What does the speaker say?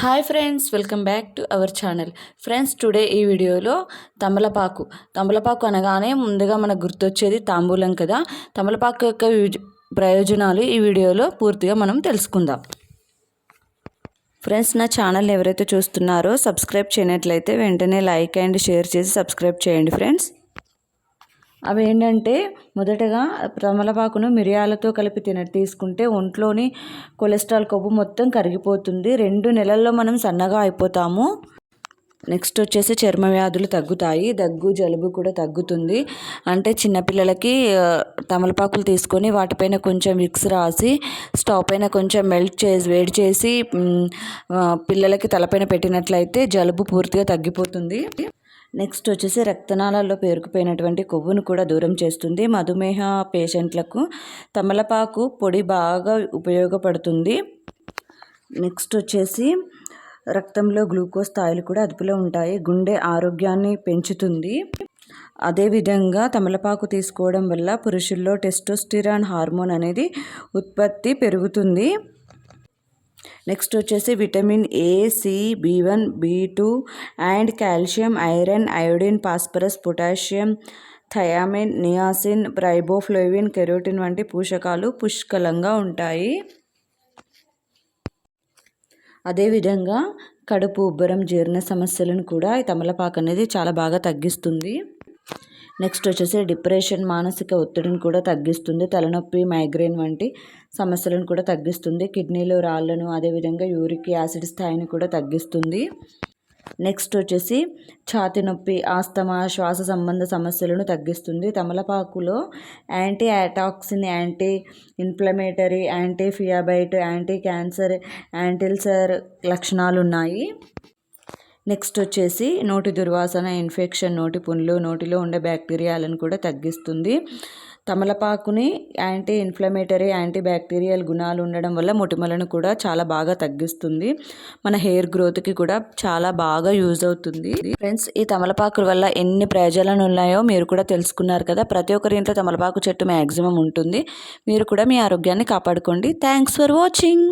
Hi friends welcome back to our channel friends today ఈ వీడియోలో తమలపాకు. తమలపాకు అనగానే ముందుగా మనకు గుర్తొచ్చేది తాంబూలం కదా. తమలపాకు యొక్క ప్రయోజనాలు ఈ వీడియోలో పూర్తిగా మనం తెలుసుకుందాం. ఫ్రెండ్స్ నా ఛానల్ ఎవరైతే చూస్తున్నారో సబ్స్క్రైబ్ చేయనట్లయితే వెంటనే లైక్ అండ్ షేర్ చేసి సబ్స్క్రైబ్ చేయండి ఫ్రెండ్స్ అవి ఏంటంటే మొదటగా తమలపాకును మిరియాలతో కలిపి తిన తీసుకుంటే ఒంట్లోని కొలెస్ట్రాల్ కొవ్వు మొత్తం కరిగిపోతుంది. రెండు నెలల్లో మనం సన్నగా అయిపోతాము. నెక్స్ట్ వచ్చేసి చర్మ వ్యాధులు తగ్గుతాయి. దగ్గు జలుబు కూడా తగ్గుతుంది. అంటే చిన్నపిల్లలకి తమలపాకులు తీసుకొని వాటిపైన కొంచెం విక్స్ రాసి స్టవ్ పైన కొంచెం మెల్ట్ చేసి వేడి చేసి పిల్లలకి తలపైన పెట్టినట్లయితే జలుబు పూర్తిగా తగ్గిపోతుంది. నెక్స్ట్ వచ్చేసి రక్తనాళాల్లో పేరుకుపోయినటువంటి కొవ్వును కూడా దూరం చేస్తుంది. మధుమేహ పేషెంట్లకు తమలపాకు పొడి బాగా ఉపయోగపడుతుంది. నెక్స్ట్ వచ్చేసి రక్తంలో గ్లూకోజ్ స్థాయిలు కూడా అదుపులో ఉంటాయి. గుండె ఆరోగ్యాన్ని పెంచుతుంది. అదేవిధంగా తమలపాకు తీసుకోవడం వల్ల పురుషుల్లో టెస్టోస్టిరాన్ హార్మోన్ అనేది ఉత్పత్తి పెరుగుతుంది. నెక్స్ట్ వచ్చేసి vitamin A C B one B two and calcium iron iodine phosphorus potassium thiamine niacin riboflavin carotene వంటి పోషకాలు పుష్కలంగా ఉంటాయి. అదేవిధంగా కడుపు ఉబ్బరం జీర్ణ సమస్యలను కూడా ఈ తమలపాకు అనేది చాలా బాగా తగ్గిస్తుంది. నెక్స్ట్ వచ్చేసి డిప్రెషన్ మానసిక ఒత్తిడిని కూడా తగ్గిస్తుంది. తలనొప్పి మైగ్రేన్ వంటి సమస్యలను కూడా తగ్గిస్తుంది. కిడ్నీలో రాళ్ళను అదేవిధంగా యూరిక్ యాసిడ్ స్థాయిని కూడా తగ్గిస్తుంది. నెక్స్ట్ వచ్చేసి ఛాతి నొప్పి ఆస్తమా శ్వాస సంబంధ సమస్యలను తగ్గిస్తుంది. తమలపాకులో యాంటీ యాటాక్సిన్ యాంటీ ఇన్ఫ్లమేటరీ యాంటీ ఫియాబైట్ యాంటీ క్యాన్సర్ యాంటిల్సర్ లక్షణాలు ఉన్నాయి నెక్స్ట్ వచ్చేసి నోటి దుర్వాసన ఇన్ఫెక్షన్ నోటి పుండ్లు నోటిలో ఉండే బ్యాక్టీరియాలను కూడా తగ్గిస్తుంది. తమలపాకుని యాంటీ ఇన్ఫ్లమేటరీ యాంటీ బ్యాక్టీరియల్ గుణాలు ఉండడం వల్ల మొటిమలను కూడా చాలా బాగా తగ్గిస్తుంది. మన హెయిర్ గ్రోత్కి కూడా చాలా బాగా యూజ్ అవుతుంది. ఫ్రెండ్స్ ఈ తమలపాకుల వల్ల ఎన్ని ప్రయోజనాలు ఉన్నాయో మీరు కూడా తెలుసుకున్నారు కదా. ప్రతి ఒక్కరి ఇంట్లో తమలపాకు చెట్టు మ్యాక్సిమం ఉంటుంది. మీరు కూడా మీ ఆరోగ్యాన్ని కాపాడుకోండి. Thanks for watching.